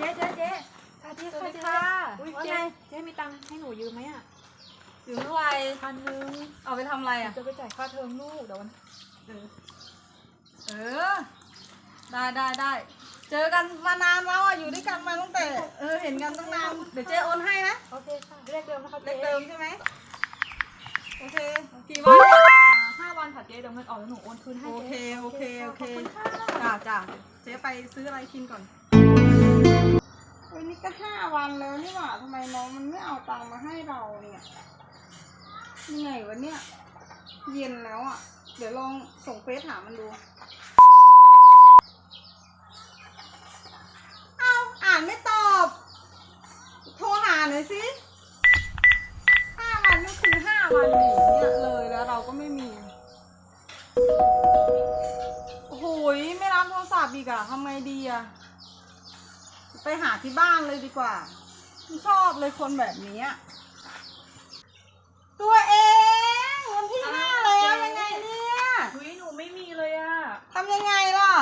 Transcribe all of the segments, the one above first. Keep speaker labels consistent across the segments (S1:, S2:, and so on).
S1: จ๊เจ๊เจ๊สวัสดี
S2: สวัสดี
S1: ค่ะ
S2: ค่ะ
S1: เจ๊อุ้ย
S2: ว่า
S1: เจ๊
S2: ไง
S1: เจ๊มีตังค์ให้หนูยืมไหมอะ
S2: อยู่เท่าไหร่
S1: พันหนึ่ง
S2: เอาไปทำอะไร
S1: หนู
S2: อะ
S1: จะไปจ่ายค่าเทอมลูกเดี๋ยววัน
S2: เออ ได้ได้ได้เจอกันมานานแล้วอะอยู่ด้วยกันมาตั้งแต่เออเห็นกันตั้งนานเดี๋ยวเจ๊โอนให้นะ
S1: โอเคค่ะเลขเดิมนะคะ
S2: เล
S1: เจ๊
S2: ขเดิมใช่ไหมโอเคกี่วัน
S1: อ่าห้าวันค่ะเจ๊เดี๋ยวเงินออกแล้วหนูโอนคืนให้
S2: โอ
S1: เจ๊
S2: เคโอเคโอเค
S1: ขอบคุณค่ะ
S2: จ้าจ้าเจ๊ไปซื้ออะไรกินก่อน หว่าทำไมน้องมันไม่เอาตังค์มาให้เราเนี่ยเหนื่อยวะเนี่ย เย็นแล้วอะ เดี๋ยวลองส่งเฟซถามมันดู เอาอ่านไม่ตอบ โทรหาหน่อยสิห้าวันก็คือห้าวันเลยเนี่ยเลยแล้วเราก็ไม่มี โอ้โหยไม่รับโทรศัพท์อีกอะทำไงดีอะไปหาที่บ้านเลยดีกว่า ไม่ชอบเลยคนแบบนี้อะตัวเองวันที่ห้าแล้วยังไงเนี่ย
S1: อุ้ยหนูไม่มีเลยอะ
S2: ทำยังไงล่ะ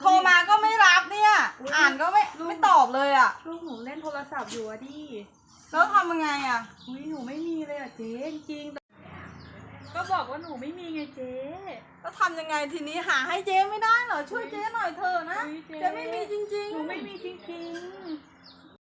S2: โทรมาก็ไม่รับเนี่ย
S1: อุ๊ย
S2: อ่านก็ไม่ไม่ตอบเลยอะ
S1: ลูกหนูเล่นโทรศัพท์อยู่อะดิ
S2: แล้วทำยังไงอะ
S1: อุ้ยหนูไม่มีเลยอะเจ๊จริงๆก็บอกว่าหนูไม่มีไงเจ๊
S2: แล้วทำยังไงทีนี้หาให้เจ๊ไม่ได้เหรอช่วยเจ๊หน่อยเถอะนะ
S1: อุ๊ยเจ๊
S2: เจ๊ไม่มีจริงๆ
S1: หนูไม่มีจริง